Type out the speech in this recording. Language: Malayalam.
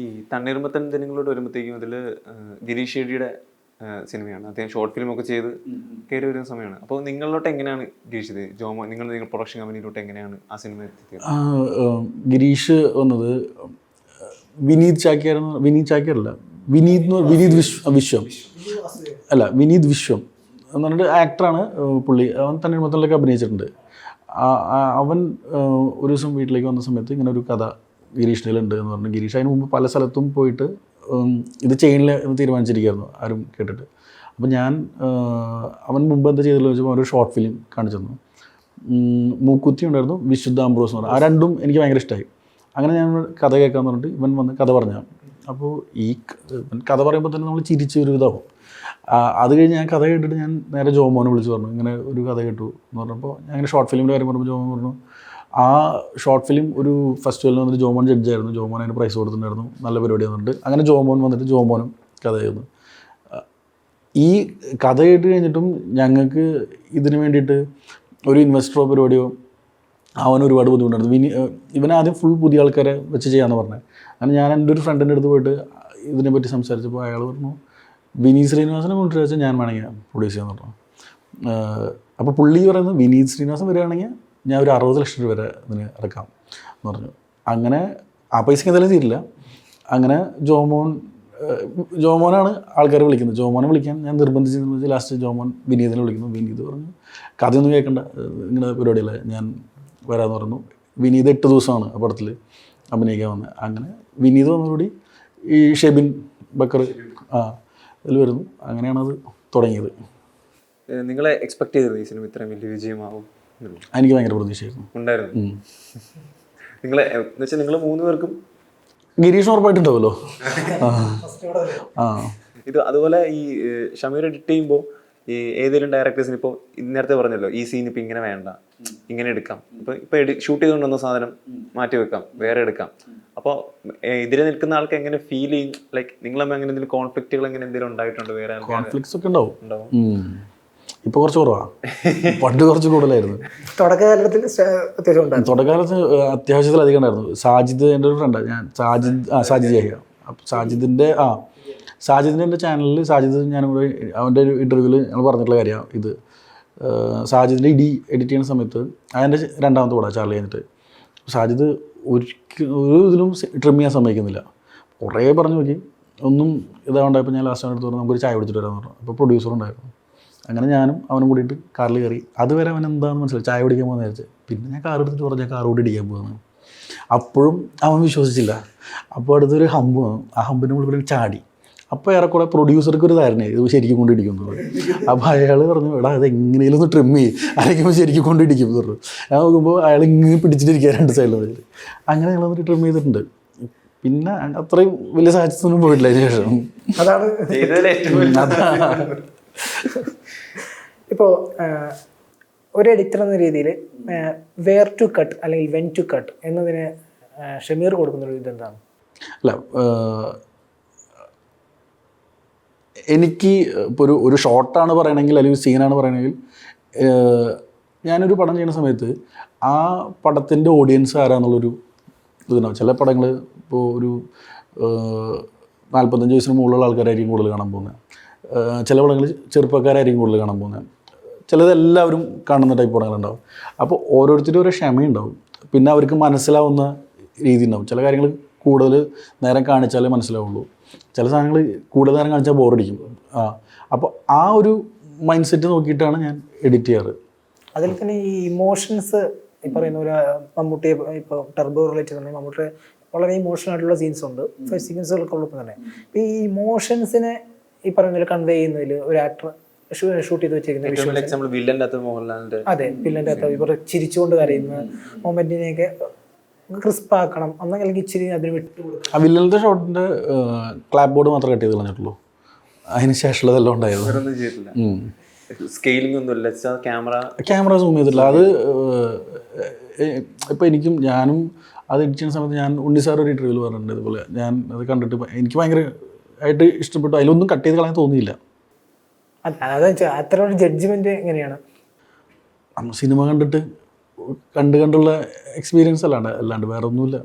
ഈ തണ്ണീർമത്തൻ ജനങ്ങളോട് വരുമ്പോഴത്തേക്കും അതിൽ ഗിരീഷ് ഷെഡിയുടെ സിനിമയാണ്. അദ്ദേഹം ഷോർട്ട് ഫിലിം ഒക്കെ ചെയ്ത് കയറി വരുന്ന സമയമാണ്. അപ്പോൾ നിങ്ങളിലോട്ട് എങ്ങനെയാണ് ഗിരീഷ് ഇത്? ജോമോ നിങ്ങൾ നിങ്ങൾ പ്രൊഡക്ഷൻ കമ്പനിയിലോട്ട് എങ്ങനെയാണ് ആ സിനിമ ഗിരീഷ് വന്നത് വിനീത് ചാക്യാരെന്ന് വിനീത് ചാക്യാരല്ല വിനീത് വിനീത് വിശ്വ വിശ്വം. അല്ല വിനീത് വിശ്വം എന്ന് പറഞ്ഞിട്ട് ആക്ടറാണ് പുള്ളി. അവൻ തന്നെ മൊത്തത്തിലൊക്കെ അഭിനയിച്ചിട്ടുണ്ട് അവൻ ഒരു ദിവസം വീട്ടിലേക്ക് വന്ന സമയത്ത് ഇങ്ങനെ ഒരു കഥ ഗിരീഷിന്റെ ഉണ്ട് എന്ന് പറഞ്ഞു. ഗിരീഷ് അതിന് മുമ്പ് പല സ്ഥലത്തും പോയിട്ട് ഇത് ചെയിനിൽ തീരുമാനിച്ചിരിക്കുകയായിരുന്നു ആരും കേട്ടിട്ട്. അപ്പോൾ ഞാൻ അവൻ മുമ്പ് എന്താ ചെയ്തല്ലോ വെച്ചപ്പോൾ ഒരു ഷോർട്ട് ഫിലിം കാണിച്ചു തന്നു. മൂക്കുത്തി ഉണ്ടായിരുന്നു വിശുദ്ധ അംബ്രോസ് എന്ന് പറഞ്ഞു. ആ രണ്ടും എനിക്ക് ഭയങ്കര ഇഷ്ടമായി അങ്ങനെ ഞാൻ കഥ കേൾക്കാമെന്ന് പറഞ്ഞിട്ട് ഇവൻ വന്ന് കഥ പറഞ്ഞു. അപ്പോൾ ഈ കഥ പറയുമ്പോൾ തന്നെ നമ്മൾ ചിരിച്ച് ഒരു ഇതാവും. അത് കഴിഞ്ഞ് ഞാൻ കഥ കേട്ടിട്ട് ഞാൻ നേരെ ജോമോനെ വിളിച്ച് പറഞ്ഞു. ഇങ്ങനെ ഒരു കഥ കേട്ടു എന്ന് പറഞ്ഞപ്പോൾ ഞാൻ ഇങ്ങനെ ഷോർട്ട് ഫിലിമിന്റെ കാര്യം പറഞ്ഞപ്പോൾ ജോമോൻ പറഞ്ഞു ആ ഷോർട്ട് ഫിലിം ഒരു ഫെസ്റ്റിവലിൽ വന്നിട്ട് ജോമോൻ ജഡ്ജായിരുന്നു ജോമോൻ അതിന് പ്രൈസ് കൊടുത്തിട്ടുണ്ടായിരുന്നു. നല്ല പരിപാടി വന്നിട്ട്. അങ്ങനെ ജോമോൻ വന്നിട്ട് ജോമോനും കഥയായിരുന്നു. ഈ കഥ കേട്ട് കഴിഞ്ഞിട്ടും ഞങ്ങൾക്ക് ഇതിന് വേണ്ടിയിട്ട് ഒരു ഇൻവെസ്റ്ററോ പരിപാടിയോ അവൻ ഒരുപാട് ബുദ്ധിമുട്ടായിരുന്നു. വിനി ഇവൻ ആദ്യം ഫുൾ പുതിയ ആൾക്കാരെ വെച്ച് ചെയ്യാമെന്ന് പറഞ്ഞത് അങ്ങനെ ഞാൻ എന്റെ ഒരു ഫ്രണ്ടിന്റെ അടുത്ത് പോയിട്ട് ഇതിനെപ്പറ്റി സംസാരിച്ചപ്പോൾ അയാൾ പറഞ്ഞു വിനീത് ശ്രീനിവാസനെ കൊണ്ടുവരാച്ചാൽ ഞാൻ വേണമെങ്കിൽ പ്രൊഡ്യൂസ് ചെയ്യാമെന്ന് പറഞ്ഞു. അപ്പോൾ പുള്ളി പറയുന്നത് വിനീത് ശ്രീനിവാസൻ വരികയാണെങ്കിൽ ഞാൻ ഒരു അറുപത് ലക്ഷം രൂപ വരെ ഇതിന് ഇറക്കാം എന്ന് പറഞ്ഞു. അങ്ങനെ ആ പൈസക്ക് എന്തായാലും തീരില്ല. അങ്ങനെ ജോമോൻ ജോമോനാണ് ആൾക്കാർ വിളിക്കുന്നത്. ജോമോനെ വിളിക്കാൻ ഞാൻ നിർബന്ധിച്ച് ലാസ്റ്റ് ജോമോൻ വിനീതിനെ വിളിക്കുന്നു. വിനീത് പറഞ്ഞു കഥയൊന്നും കേൾക്കണ്ട. ഇങ്ങനെ പരിപാടിയല്ല? ഞാൻ വരാമെന്ന് പറഞ്ഞു. വിനീത് എട്ട് ദിവസമാണ് ആ പടത്തിൽ അഭിനയിക്കാൻ വന്നത് അങ്ങനെ വിനീത് വന്നതോടുകൂടി ഈ ഷെബിൻ ബക്കർ ആ ഇതിൽ വരുന്നു. അങ്ങനെയാണ് അത് തുടങ്ങിയത് നിങ്ങളെ എക്സ്പെക്ട് ചെയ്തിരുന്നു ഈ സിനിമ ഇത്രയും വലിയ വിജയമാവും? എനിക്ക് ഭയങ്കര പ്രതീക്ഷയായിരുന്നു. ഉണ്ടായിരുന്നു. നിങ്ങൾ വെച്ചാൽ നിങ്ങൾ മൂന്ന് പേർക്കും ഗിരീഷ് ഉറപ്പായിട്ടുണ്ടാവുമല്ലോ? ആ. ഇത് അതുപോലെ ഈ ഷമീർ എഡിറ്റ് ചെയ്യുമ്പോൾ ഈ ഏതെങ്കിലും ഡയറക്ടേഴ്സിന് ഇപ്പോൾ നേരത്തെ പറഞ്ഞല്ലോ ഈ സീൻ ഇപ്പം ഇങ്ങനെ വേണ്ട ഇങ്ങനെ എടുക്കാം. ഇപ്പം ഇപ്പൊ ഷൂട്ട് ചെയ്തുകൊണ്ട് വന്ന സാധനം മാറ്റി വെക്കാം വേറെ എടുക്കാം. അപ്പോൾ എതിരെ നിൽക്കുന്ന ആൾക്ക് എങ്ങനെ ഫീൽ ചെയ്യും? ലൈക്ക് നിങ്ങളമ്മ എങ്ങനെ അങ്ങനെ എന്തെങ്കിലും കോൺഫ്ലിക്റ്റുകൾ എങ്ങനെ എന്തെങ്കിലും ഉണ്ടായിട്ടുണ്ട്? വേറെ കോൺഫ്ലിക്ട്സ് ഒക്കെ ഉണ്ടാവും. ഉണ്ടാവും. ഉം. ഇപ്പൊ കുറച്ച് കുറവാണ് പണ്ട് കുറച്ച് കൂടുതലായിരുന്നു. തുടക്കകാലത്തിൽ അത്യാവശ്യം ഉണ്ടായിരുന്നു. തുടക്കാലത്ത് അത്യാവശ്യത്തിൽ അധികം ഉണ്ടായിരുന്നു. സാജിദ് എന്റെ ഒരു ഫ്രണ്ടാണ് ഞാൻ സാജിദ് ആ സാജിദ് ജഹിയ അപ്പം സാജിദിന്റെ ആ സാജിദിന്റെ എന്റെ ചാനലിൽ സാജിദ് ഞാനും കൂടെ അവന്റെ ഒരു ഇന്റർവ്യൂവിൽ ഞങ്ങൾ പറഞ്ഞിട്ടുള്ള കാര്യമാണ് ഇത്. സാജിദിന്റെ സാജിദിന്റെ ഇടി എഡിറ്റ് ചെയ്യുന്ന സമയത്ത് അതിന്റെ രണ്ടാമത്തെ കൂടെ ചാർലി കഴിഞ്ഞിട്ട് സാജിദ് ഒരിക്കലും ഒരു ഇതിലും ട്രിം ചെയ്യാൻ സമ്മതിക്കുന്നില്ല. കുറേ പറഞ്ഞു നോക്കി. ഒന്നും ഇതാവണ്ടായപ്പോൾ ഞാൻ ലാസ്റ്റ് അടുത്ത് പറഞ്ഞു നമുക്കൊരു ചായ കുടിച്ചിട്ട് വരാമെന്ന് പറഞ്ഞു. അപ്പോൾ പ്രൊഡ്യൂസർ ഉണ്ടായിരുന്നു. അങ്ങനെ ഞാനും അവനും കൂടിയിട്ട് കാറിൽ കയറി. അതുവരെ അവൻ എന്താണെന്ന് മനസ്സിലായി. ചായ കുടിക്കാൻ പോകുന്ന വിചാരിച്ചു പിന്നെ ഞാൻ കാർ എടുത്തിട്ട് പറഞ്ഞാൽ കാർ കൂടി ഇടിക്കാൻ പോകുന്നു അപ്പോഴും അവൻ വിശ്വസിച്ചില്ല. അപ്പോൾ അടുത്തൊരു ഹമ്പ് വന്നു. ആ ഹമ്പിന്റെ മുകളിൽ ചാടി. അപ്പോൾ ഏറെക്കുറെ പ്രൊഡ്യൂസർക്ക് ഒരു ധാരണയായി ഇത് ശരിക്കും കൊണ്ടിടിക്കുന്നത് അപ്പോൾ അയാൾ പറഞ്ഞു എടാ അത് എങ്ങനെയും ഒന്ന് ട്രിം ചെയ്യും. അല്ലെങ്കിൽ ശരിക്കും കൊണ്ടിരിക്കും എന്ന് പറഞ്ഞു. ഞാൻ നോക്കുമ്പോൾ അയാൾ ഇങ്ങനെ പിടിച്ചിട്ടിരിക്കുക രണ്ട് സൈഡിൽ വെച്ചിട്ട് അങ്ങനെ ഞങ്ങൾ വന്നിട്ട് ട്രിം ചെയ്തിട്ടുണ്ട്. പിന്നെ അത്രയും വലിയ സാഹചര്യത്തിനൊന്നും പോയിട്ടില്ല അതിന് ശേഷം. അതാണ് ചെയ്തതിൽ ഏറ്റവും വലിയ അതാ ഇപ്പോൾ ഒരു എഡിറ്റർ എന്ന രീതിയിൽ വെയർ ടു കട്ട് അല്ലെങ്കിൽ വെൻ ടു കട്ട് എന്നതിന് ഷെമീർ ഷമീർ കൊടുക്കുന്ന ഒരു ഇതെന്താണ്? അല്ല എനിക്ക് ഇപ്പോൾ ഒരു ഒരു ഷോർട്ടാണ് പറയണമെങ്കിൽ അല്ലെങ്കിൽ സീനാണ് പറയണമെങ്കിൽ ഞാനൊരു പടം ചെയ്യുന്ന സമയത്ത് ആ പടത്തിന്റെ ഓഡിയൻസ് ആരാന്നുള്ളൊരു ഇതുണ്ടാവും. ചില പടങ്ങൾ ഇപ്പോൾ ഒരു നാൽപ്പത്തഞ്ച് വയസ്സിന് മുകളിലുള്ള ആൾക്കാരായിരിക്കും കൂടുതൽ കാണാൻ പോകുന്നത്. ചില പടങ്ങൾ ചെറുപ്പക്കാരായിരിക്കും കൂടുതൽ കാണാൻ പോകുന്നത്. ചിലത് എല്ലാവരും കാണുന്ന ടൈപ്പ് പടങ്ങളുണ്ടാവും. അപ്പോൾ ഓരോരുത്തരും ഓരോ ക്ഷമയുണ്ടാവും. പിന്നെ അവർക്ക് മനസ്സിലാവുന്ന രീതി ഉണ്ടാവും ചില കാര്യങ്ങൾ കൂടുതൽ നേരം കാണിച്ചാലേ മനസ്സിലാവുള്ളൂ. ചില സാധനങ്ങൾ കൂടുതൽ നേരം കാണിച്ചാൽ ബോറടിക്കും. ആ അപ്പോൾ ആ ഒരു മൈൻഡ് സെറ്റ് നോക്കിയിട്ടാണ് ഞാൻ എഡിറ്റ് ചെയ്യാറ്. അതിൽ തന്നെ ഈ ഇമോഷൻസ് ഈ പറയുന്ന ഒരു മമ്മൂട്ടിയെ ഇപ്പോൾ ടർബോ റിലേറ്റഡ് തന്നെ മമ്മൂട്ടിയെ വളരെ ഇമോഷണൽ ആയിട്ടുള്ള സീൻസ് ഉണ്ട്. ഉള്ളപ്പോൾ തന്നെ. ഈ ഇമോഷൻസിനെ ഈ പറയുന്ന കൺവേ ചെയ്യുന്നതിൽ ഒരു ആക്ടർ ഷൂട്ട് ചെയ്ത് വെച്ചിരിക്കുന്ന വില്ലന്റെ അകത്ത് അതെ വില്ലന്റെ അകത്ത് ഇവർ ചിരിച്ചുകൊണ്ട് കരയുന്ന മൊമെന്റിനെയൊക്കെ ക്രിസ്പ് ആക്കണം അല്ലെങ്കിൽ ഇച്ചിരി അതിന് വിട്ടു വില്ലന്റെ ഷോട്ടിന്റെ ക്ലാപ്പ് ബോർഡ് മാത്രമേ കട്ട് ചെയ്ത് കളഞ്ഞിട്ടുള്ളൂ. അതിനുശേഷമുള്ളതെല്ലാം ഉണ്ടായിരുന്നു. സ്കെയിലിംഗ് ഒന്നുമില്ല ക്യാമറ ക്യാമറ സൂം ചെയ്തിട്ടില്ല. അത് ഇപ്പം എനിക്കും ഞാനും അത് എഡിറ്റ് ചെയ്യുന്ന സമയത്ത് ഞാൻ ഉണ്ണി സാർ ഒരു ഇന്റർവ്യൂവിൽ പറഞ്ഞിട്ടുണ്ട് ഇതുപോലെ. ഞാൻ അത് കണ്ടിട്ട് എനിക്ക് ഭയങ്കര ആയിട്ട് ഇഷ്ടപ്പെട്ടു. അതിലൊന്നും കട്ട് ചെയ്ത് കളയാൻ തോന്നിയില്ല. വെച്ചാൽ അത്ര ഒരു ജഡ്ജ്മെന്റ് എങ്ങനെയാണ്? നമ്മൾ സിനിമ കണ്ടിട്ട് കണ്ട് കണ്ടുള്ള എക്സ്പീരിയൻസ് അല്ലാണ്ട് അല്ലാണ്ട് വേറെ ഒന്നുമില്ല